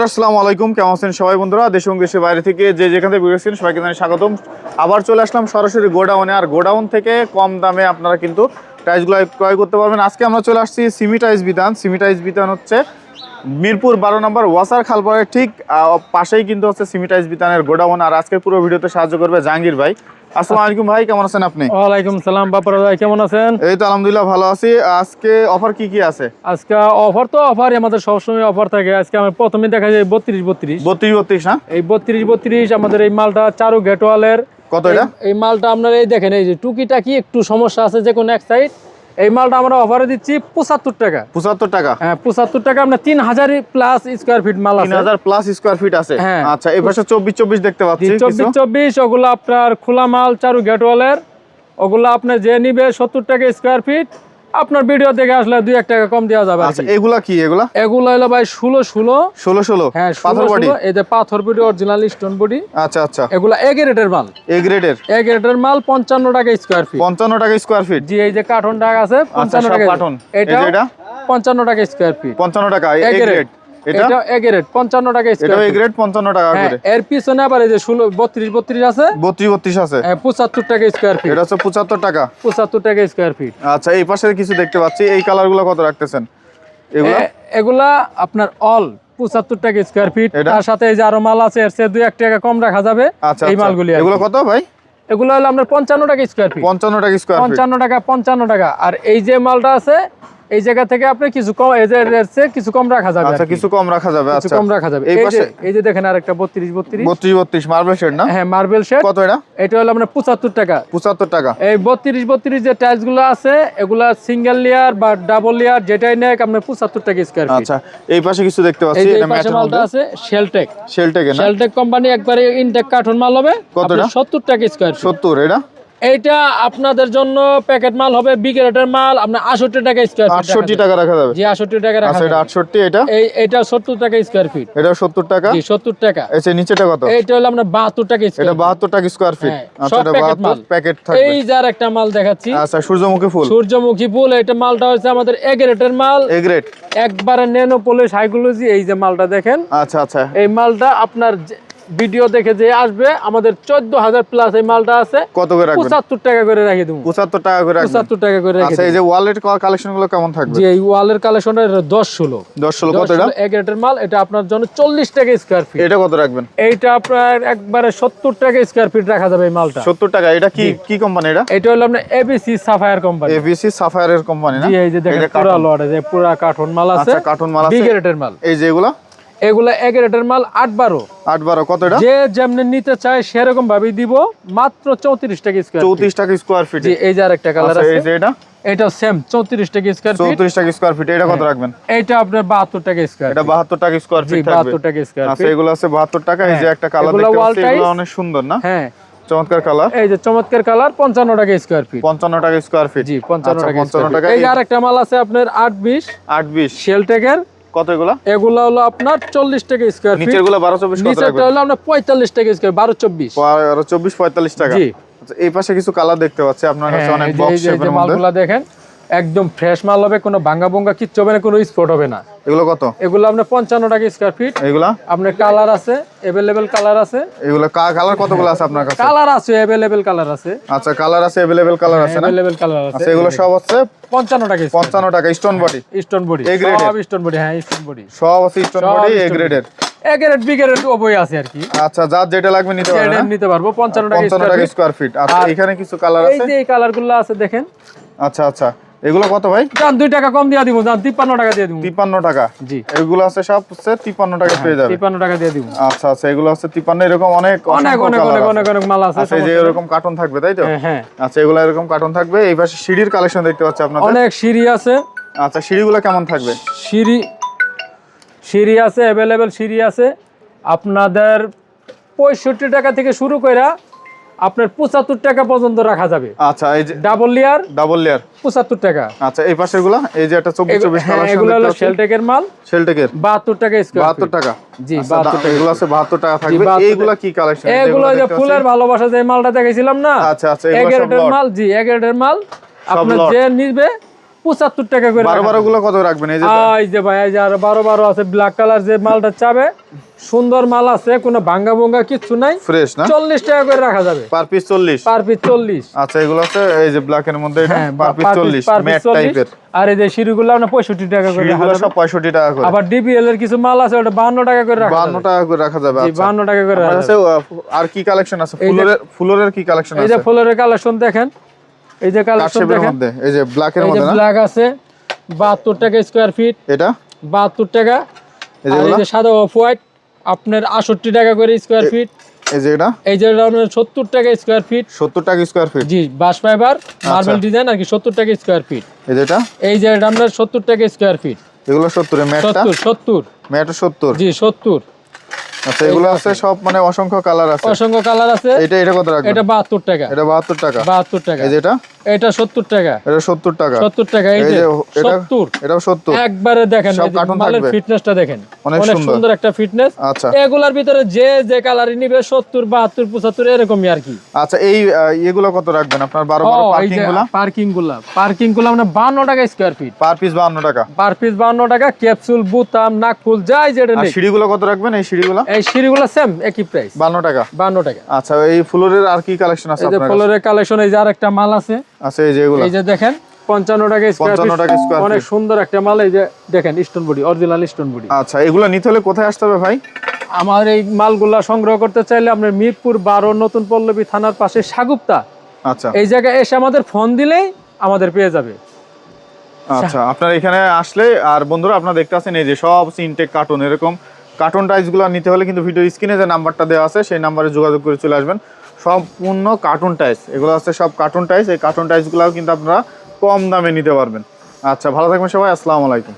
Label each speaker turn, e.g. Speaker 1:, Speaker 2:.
Speaker 1: আসসালামু আলাইকুম। কেমন আছেন সবাই বন্ধুরা? দেশ এবং দেশের বাইরে থেকে যে যেখান বেরিয়েছেন সবাইকে জানাই স্বাগতম। আবার চলে আসলাম সরাসরি গোডাউনে। আর গোডাউন থেকে কম দামে আপনারা কিন্তু টাইলসগুলো ক্রয় করতে পারবেন। আজকে আমরা চলে আসছি সিমি টাইলস বিধান। সিমি টাইলস বিধান হচ্ছে মিরপুর বারো নম্বর ওয়াসার খালপাড়ের ঠিক পাশেই কিন্তু হচ্ছে সিমি টাইলস বিধানের গোডাউন। আর আজকের পুরো ভিডিওতে সাহায্য করবে জাহাঙ্গীর ভাই। আসসালামু আলাইকুম ভাই কেমন আছেন আপনি?
Speaker 2: ওয়ালাইকুম সালাম বাপার ভাই কেমন আছেন?
Speaker 1: এই তো আলহামদুলিল্লাহ ভালো আছি। আজকে অফার কি কি আছে?
Speaker 2: আজকে অফার তো অফারই আমাদের সবসময় অফার থাকে। আজকে আমার প্রথমে দেখা যায় বত্রিশ বত্রিশ।
Speaker 1: বত্রিশ বত্রিশ হ্যাঁ
Speaker 2: এই বত্রিশ বত্রিশ আমাদের এই মালটা চারু গেটওয়ালের
Speaker 1: কত এটা?
Speaker 2: এই মালটা আপনার এই দেখেন এই যে টুকিটাকি একটু সমস্যা আছে যে কোনো এক সাইড এই মালটা আমরা অফারে দিচ্ছি পঁচাত্তর টাকা।
Speaker 1: পঁচাত্তর টাকা।
Speaker 2: হ্যাঁ পঁচাত্তর টাকা আপনার তিন হাজার প্লাস স্কোয়ার ফিট মাল
Speaker 1: তিন
Speaker 2: আছে
Speaker 1: হাজার প্লাস স্কোয়ার ফিট আছে।
Speaker 2: হ্যাঁ।
Speaker 1: আচ্ছা এই পাশে চব্বিশ চব্বিশ দেখতে পাচ্ছি
Speaker 2: চব্বিশ চব্বিশ ওগুলো আপনার খোলা মাল চারু গেটওয়ালের ওগুলো আপনার যে নিবে সত্তর টাকা স্কোয়ার ফিট আপনার ভিডিও দেখে আসলে দুই এক টাকা কম দেওয়া যাবে
Speaker 1: আচ্ছা। এগুলা কি এগুলা?
Speaker 2: এগুলো হলো ভাই ষোলো ষোলো।
Speaker 1: ষোলো ষোলো?
Speaker 2: হ্যাঁ
Speaker 1: পাথর বডি?
Speaker 2: এই যে পাথর বডি অরিজিনাল স্টোন বডি
Speaker 1: আচ্ছা আচ্ছা।
Speaker 2: এগুলা এ গ্রেডের মাল।
Speaker 1: এ গ্রেডের
Speaker 2: এ গ্রেডের মাল পঞ্চান্ন টাকা স্কোয়ার ফিট
Speaker 1: পঞ্চান্ন টাকা স্কোয়ার ফিট
Speaker 2: জি এই যে কার্টন টাকা আছে পঞ্চান্ন টাকা।
Speaker 1: কার্টন।
Speaker 2: এটা? পঞ্চান্ন টাকা স্কোয়ার ফিট
Speaker 1: পঞ্চান্ন টাকা এ গ্রেড এটা?
Speaker 2: এটা এ গ্রেড পঞ্চান্ন টাকা
Speaker 1: এটাও এ গ্রেড পঞ্চান্ন টাকা করে।
Speaker 2: এর পিছনে আবার এই যে ষোলো বত্রিশ বত্রিশ আছে?
Speaker 1: বত্রিশ বত্রিশ আছে।
Speaker 2: পঁচাত্তর টাকা স্কোয়ার ফিট
Speaker 1: এটা হচ্ছে পঁচাত্তর টাকা।
Speaker 2: পঁচাত্তর টাকা স্কোয়ার ফিট
Speaker 1: আচ্ছা এই পাশে কিছু দেখতে পাচ্ছি। এই কত রাখতেছেন? এগুলা?
Speaker 2: এগুলা আপনার অল পঁচাত্তর টাকা স্কোয়ার ফিট তার সাথে এই যে আরও মাল আছে এর চেয়ে দুই এক টাকা কম রাখা যাবে।
Speaker 1: আচ্ছা
Speaker 2: এই
Speaker 1: আচ্ছা।
Speaker 2: মালগুলি আর
Speaker 1: এগুলো কত ভাই?
Speaker 2: এগুলো হলো আপনার পঞ্চান্ন টাকা স্কোয়ার ফিট
Speaker 1: পঞ্চান্ন টাকা স্কোয়ার
Speaker 2: পঞ্চান্ন টাকা পঞ্চান্ন টাকা। আর এই যে মালটা আছে এই জায়গা থেকে আপনি কিছু কম যে চেয়ে কিছু কম রাখা যাবে
Speaker 1: আচ্ছা কিছু কম রাখা যাবে আচ্ছা।
Speaker 2: কম রাখা যাবে।
Speaker 1: এই পাশে
Speaker 2: এই যে দেখেন আরেকটা বত্রিশ বত্রিশ।
Speaker 1: বত্রিশ বত্রিশ মার্বেল শেড না?
Speaker 2: হ্যাঁ মার্বেল শেড
Speaker 1: কত এটা?
Speaker 2: এটা হলো আপনার পঁচাত্তর টাকা।
Speaker 1: পঁচাত্তর টাকা।
Speaker 2: এই বত্রিশ বত্রিশ যে টাইলসগুলো আছে এগুলা সিঙ্গেল লেয়ার বা ডাবল লেয়ার যেটাই নেক আপনার পঁচাত্তর টাকা স্কোয়ার ফিট
Speaker 1: আচ্ছা এই পাশে কিছু দেখতে পাচ্ছি এটা ম্যাটের
Speaker 2: মালটা আছে শেলটেক
Speaker 1: শেলটেকে না?
Speaker 2: শেলটেক কোম্পানি একবারে ইনটেক কার্টন মাল হবে
Speaker 1: কত এটা?
Speaker 2: সত্তর টাকা স্কোয়ার ফিট
Speaker 1: সত্তর এটা?
Speaker 2: এইটা আপনাদের জন্য প্যাকেট মাল হবে বিগেরেটের মাল। আপনার আটষট্টি টাকা স্কোয়ার ফিট
Speaker 1: আটষট্টি টাকা রাখা যাবে।
Speaker 2: জি আটষট্টি টাকা রাখা
Speaker 1: আচ্ছা এটা
Speaker 2: যাবে।
Speaker 1: আটষট্টি এটা?
Speaker 2: এই এটা সত্তর টাকা স্কোয়ার ফিট
Speaker 1: এটা সত্তর টাকা?
Speaker 2: জি সত্তর টাকা।
Speaker 1: আচ্ছা নিচেটা কত?
Speaker 2: এইটা হলো আপনার বাহাত্তর টাকা
Speaker 1: এটা
Speaker 2: স্কোয়ার
Speaker 1: বাহাত্তর টাকা স্কোয়ার ফিট আচ্ছা এটা। প্যাকেট থাকবে।
Speaker 2: এই যার একটা মাল দেখাচ্ছি।
Speaker 1: আচ্ছা সূর্যমুখী ফুল।
Speaker 2: সূর্যমুখী ফুল এটা মালটা হচ্ছে আমাদের এগ্রেটের মাল।
Speaker 1: এ গ্রেড
Speaker 2: একবারে ন্যানো পলিশ হাইগুলোজি এই যে মালটা দেখেন।
Speaker 1: আচ্ছা আচ্ছা।
Speaker 2: এই মালটা আপনার ভিডিও দেখে যে আসবে আমাদের চোদ্দ হাজার প্লাস এই মালটা আছে।
Speaker 1: কত করে রাখবেন?
Speaker 2: পঁচাত্তর টাকা করে রাখি দেবো।
Speaker 1: পঁচাত্তর টাকা করে
Speaker 2: পঁচাত্তর টাকা করে রাখি
Speaker 1: আচ্ছা এই যে ওয়ালেট কালেকশনগুলো কেমন থাকবে?
Speaker 2: যে এই ওয়ালের কালেকশনটা দশ ষোলো।
Speaker 1: দশ ষোলো কত এটা?
Speaker 2: এগ্রেটের মাল এটা আপনার জন্য চল্লিশ টাকা স্কোয়ার ফিট
Speaker 1: এটা কত রাখবেন?
Speaker 2: এইটা আপনার একবারে সত্তর টাকা স্কোয়ার ফিট রাখা যাবে এই মালটা।
Speaker 1: সত্তর টাকা এটা কি কি কোম্পানি এটা?
Speaker 2: এটা হলো আপনার এবিসি সাফায়ার কোম্পানি
Speaker 1: এবিসি সাফায়ারের কোম্পানি না?
Speaker 2: এই যে দেখেন পুরা। লট যে পুরা কার্টন মাল আছে।
Speaker 1: কার্টুন মাল আছে।
Speaker 2: বিগেরেটের মাল।
Speaker 1: এই যে এগুলা
Speaker 2: এগারেটের মাল আট বারো
Speaker 1: আট বারো কত
Speaker 2: যে যেমনি নিতে চায় সেরকম ভাবে দিব মাত্র চৌত্রিশ টাকা স্কোয়ার
Speaker 1: চৌত্রিশ টাকা স্কোয়ার ফিট
Speaker 2: এই যে আরেকটা কালার
Speaker 1: আচ্ছা
Speaker 2: আছে
Speaker 1: এটা
Speaker 2: এটা সেম চৌত্রিশ টাকা স্কোয়ার ফিট
Speaker 1: চৌত্রিশ টাকা স্কোয়ার ফিট এটা কত রাখবেন
Speaker 2: আপনার বাহাত্তর টাকা স্কোয়ার
Speaker 1: এটা বাহাত্তর টাকা স্কোয়ার ফিট
Speaker 2: বাহাত্তর টাকা স্কোয়ার
Speaker 1: আচ্ছা
Speaker 2: ফিট
Speaker 1: এগুলো আছে বাহাত্তর টাকা এই যে
Speaker 2: হ্যাঁ।
Speaker 1: একটা কালার
Speaker 2: এগুলো
Speaker 1: দেখতে পাচ্ছি এগুলো অনেক সুন্দর না
Speaker 2: হ্যাঁ
Speaker 1: চমৎকার কালার
Speaker 2: এই যে চমৎকার কালার পঞ্চান্ন টাকা স্কোয়ার ফিট
Speaker 1: পঞ্চান্ন টাকা স্কোয়ার ফিট
Speaker 2: জি
Speaker 1: আচ্ছা,
Speaker 2: টাকা এই মাল আছে আপনার আট বিশ
Speaker 1: আট বিশ
Speaker 2: শেলটেকের
Speaker 1: কত এগুলা?
Speaker 2: এগুলো হলো আপনার চল্লিশ টাকা স্কোয়ার ফিট
Speaker 1: নিচেরগুলো বারো চব্বিশ কত
Speaker 2: নিচেরটা
Speaker 1: রাখবেন?
Speaker 2: হলো আপনার পঁয়তাল্লিশ টাকা স্কোয়ার বারো চব্বিশ
Speaker 1: বারো চব্বিশ পঁয়তাল্লিশ টাকা।
Speaker 2: জি।
Speaker 1: আচ্ছা এই পাশে কিছু কালার দেখতে পাচ্ছি আপনার কাছে
Speaker 2: হ্যাঁ,
Speaker 1: অনেক বক্স শেপের মধ্যে।
Speaker 2: মালগুলা দেখেন। একদম ফ্রেশ মাল হবে কোনো ভাঙ্গা ভঙ্গা কিচ্ছু হবে না কোনো স্পট হবে না।
Speaker 1: এগুলো কত?
Speaker 2: এগুলো আপনার পঞ্চান্ন টাকা স্কোয়ার ফিট
Speaker 1: এগুলো?
Speaker 2: আপনার কালার আছে এভেলেবেল কালার আছে।
Speaker 1: এগুলো কালার কতগুলো আছে আপনার কাছে?
Speaker 2: কালার আছে এভেলেবেল কালার আছে।
Speaker 1: আচ্ছা কালার আছে এভেলেবেল কালার হ্যাঁ, আছে না?
Speaker 2: এভেলেবেল কালার আছে
Speaker 1: আচ্ছা, এগুলো সব হচ্ছে
Speaker 2: পঞ্চান্ন টাকা
Speaker 1: 55 টাকা stone body
Speaker 2: stone body
Speaker 1: A grade
Speaker 2: সব স্টোন বডি হ্যাঁ স্টোন বডি
Speaker 1: সব আছে স্টোন বডি এ গ্রেডের
Speaker 2: আছে আর কি।
Speaker 1: আচ্ছা যেটা লাগবে নিতে
Speaker 2: পারব
Speaker 1: ফিট আচ্ছা, এখানে কিছু কালার আছে?
Speaker 2: এই আছে দেখেন।
Speaker 1: আচ্ছা আচ্ছা। এগুলো কত ভাই?
Speaker 2: যান দুই টাকা কম দিয়ে দিব যান তিপ্পান্ন টাকা দিয়ে দিব।
Speaker 1: তিপ্পান্ন টাকা।
Speaker 2: জি।
Speaker 1: এগুলো আছে সব হচ্ছে তিপ্পান্ন টাকা পেয়ে যাবে।
Speaker 2: তিপ্পান্ন টাকা দিয়ে দিব।
Speaker 1: আচ্ছা আচ্ছা এগুলো হচ্ছে তিপ্পান্ন এরকম অনেক
Speaker 2: অনেক অনেক অনেক অনেক অনেক মাল আছে
Speaker 1: আচ্ছা এই যে এরকম কার্টন থাকবে তাই তো?
Speaker 2: হ্যাঁ, হ্যাঁ।
Speaker 1: আচ্ছা এগুলো এরকম কার্টন থাকবে। এই পাশে সিঁড়ির কালেকশন দেখতে পাচ্ছি আপনাদের।
Speaker 2: অনেক সিঁড়ি আছে।
Speaker 1: আচ্ছা সিঁড়িগুলো কেমন থাকবে?
Speaker 2: সিঁড়ি সিঁড়ি আছে অ্যাভেলেবেল সিঁড়ি আছে। আপনাদের পঁয়ষট্টি টাকা থেকে শুরু করে আপনার পঁচাত্তর টাকা পর্যন্ত রাখা যাবে।
Speaker 1: আচ্ছা এই যে
Speaker 2: ডাবল লেয়ার
Speaker 1: ডাবল লেয়ার
Speaker 2: পঁচাত্তর টাকা।
Speaker 1: আচ্ছা এই পাশেরগুলা এই যে একটা চব্বিশ চব্বিশ
Speaker 2: হ্যাঁ, এগুলো হলো শেলটেকের মাল।
Speaker 1: শেলটেকের
Speaker 2: বাহাত্তর টাকা স্কোয়ার
Speaker 1: বাহাত্তর টাকা।
Speaker 2: জি,
Speaker 1: আচ্ছা,
Speaker 2: 72 টাকা।
Speaker 1: এগুলো আছে বাহাত্তর টাকা থাকবে। এইগুলা কি কালেকশন
Speaker 2: এগুলো যে ফুলের ভালোবাসা যে মালটা দেখেছিলাম না?
Speaker 1: আচ্ছা, আচ্ছা,
Speaker 2: এগারোটার মাল জি এগারোটার মাল। আপনার যে নিবে পঁচাত্তর টাকা করে
Speaker 1: বারো বারো গুলো কত রাখবেন? এই যে
Speaker 2: ভাই এই যে আর বারো বারো আছে ব্ল্যাক কালার যে মালটা চাবে সুন্দর মাল আছে কোনো ভাঙ্গা ভঙ্গা কিচ্ছু নাই।
Speaker 1: ফ্রেশ না?
Speaker 2: চল্লিশ টাকা করে রাখা যাবে।
Speaker 1: পার পিস চল্লিশ?
Speaker 2: পার পিস চল্লিশ।
Speaker 1: আচ্ছা এগুলো আছে এই যে ব্ল্যাক এর মধ্যে এটা?
Speaker 2: হ্যাঁ
Speaker 1: পার পিস চল্লিশ
Speaker 2: per piece
Speaker 1: ম্যাট টাইপের
Speaker 2: আর এই যে সিঁড়িগুলো আপনার পঁয়ষট্টি টাকা করে রাখা
Speaker 1: সিঁড়িগুলো। সব পঁয়ষট্টি টাকা করে।
Speaker 2: আবার ডিপিএল এর কিছু মাল আছে ওটা বান্ন টাকা করে রাখা যাবে।
Speaker 1: টাকা করে রাখা যাবে আচ্ছা।
Speaker 2: বান্ন টাকা করে রাখা
Speaker 1: কাছে আহ, আর কি কালেকশন আছে? ফুলের ফুলের কি কালেকশন
Speaker 2: যাবে। এই যে ফুলের কালেকশন দেখেন এই যে কালেকশন দেখেন।
Speaker 1: মধ্যে এই যে ব্ল্যাক এর মধ্যে না?
Speaker 2: ব্ল্যাক আছে বাহাত্তর টাকা স্কোয়ার ফিট
Speaker 1: এটা?
Speaker 2: বাহাত্তর টাকা।
Speaker 1: এই যে
Speaker 2: সাদা অফ হোয়াইট আপনার আটষট্টি টাকা করে স্কোয়ার ফিট
Speaker 1: এই যে এটা?
Speaker 2: এই যে আপনার সত্তর টাকা স্কোয়ার ফিট
Speaker 1: সত্তর টাকা স্কোয়ার ফিট
Speaker 2: জি বাস ফাইবার মার্বেল ডিজাইন আর কি সত্তর টাকা স্কোয়ার ফিট
Speaker 1: এই যে এটা?
Speaker 2: এই যে এটা আপনার সত্তর টাকা স্কোয়ার ফিট
Speaker 1: এগুলো সত্তর ম্যাটটা?
Speaker 2: সত্তর সত্তর।
Speaker 1: ম্যাটও সত্তর?
Speaker 2: জি সত্তর।
Speaker 1: আচ্ছা এগুলো আছে সব মানে অসংখ্য কালার আছে।
Speaker 2: অসংখ্য কালার আছে।
Speaker 1: এটা এটা কত রাখবেন?
Speaker 2: এটা বাহাত্তর টাকা।
Speaker 1: এটা বাহাত্তর টাকা।
Speaker 2: বাহাত্তর টাকা।
Speaker 1: এই যে এটা?
Speaker 2: এটা সত্তর টাকা।
Speaker 1: এটা সত্তর টাকা।
Speaker 2: সত্তর টাকা এই যে
Speaker 1: যে এটা
Speaker 2: সত্তর।
Speaker 1: এটাও সত্তর।
Speaker 2: একবারে দেখেন মালের ফিটনেসটা দেখেন।
Speaker 1: অনেক সুন্দর।
Speaker 2: একটা ফিটনেস
Speaker 1: আচ্ছা।
Speaker 2: এগুলার ভিতরে যে যে কালারই নিবে সত্তর বাহাত্তর পঁচাত্তর এরকমই আর কি।
Speaker 1: আচ্ছা এই এগুলো কত রাখবেন? আপনার বারো বারো
Speaker 2: ও, এই
Speaker 1: পার্কিং
Speaker 2: যে
Speaker 1: গুলা
Speaker 2: পার্কিংগুলা পার্কিংগুলা মানে বান্ন টাকা স্কোয়ার ফিট
Speaker 1: পার পিস বাহান্ন টাকা।
Speaker 2: পার পিস বান্ন টাকা ক্যাপসুল বুতাম নাকফুল যাই যেটা
Speaker 1: আর
Speaker 2: নেই
Speaker 1: সিঁড়িগুলো কত রাখবেন এই সিঁড়িগুলো?
Speaker 2: এই সিঁড়িগুলো সেম একই প্রাইস
Speaker 1: বান্ন টাকা।
Speaker 2: বান্ন টাকা।
Speaker 1: আচ্ছা এই ফ্লোরের আর কি কালেকশন আছে
Speaker 2: এই যে ফ্লোরের কালেকশন এই যে আরেকটা মাল আছে।
Speaker 1: আচ্ছা এই যে এগুলো।
Speaker 2: এই যে দেখেন পঞ্চান্ন টাকা স্কোয়ার
Speaker 1: 55 টাকা square
Speaker 2: অনেক সুন্দর একটা মাল এই যে দেখেন stone body original stone body
Speaker 1: আচ্ছা এগুলো নিতে হলে কোথায় আসতে হবে ভাই?
Speaker 2: আমার এই মালগুলা সংগ্রহ করতে চাইলে আপনার মিরপুর বারো নতুন পল্লবী থানার পাশে সাগুপ্তা।
Speaker 1: আচ্ছা।
Speaker 2: এই জায়গায় এসে আমাদের ফোন দিলেই আমাদের পেয়ে যাবে।
Speaker 1: আচ্ছা আপনার এখানে আসলে আর বন্ধুরা আপনারা দেখতে পাচ্ছেন এই যে সব সিনটেক কার্টুন এরকম কার্টুন টাইসগুলো নিতে হলে কিন্তু ভিডিও স্ক্রিনে যে নাম্বারটা দেওয়া আছে সেই নাম্বারে যোগাযোগ করে চলে আসবেন। সম্পূর্ণ কার্টুন টাইস এগুলো আছে সব কার্টুন টাইস এই কার্টুন টাইসগুলোও কিন্তু আপনারা কম দামে নিতে পারবেন। আচ্ছা ভালো থাকবেন সবাই। আসসালামু আলাইকুম।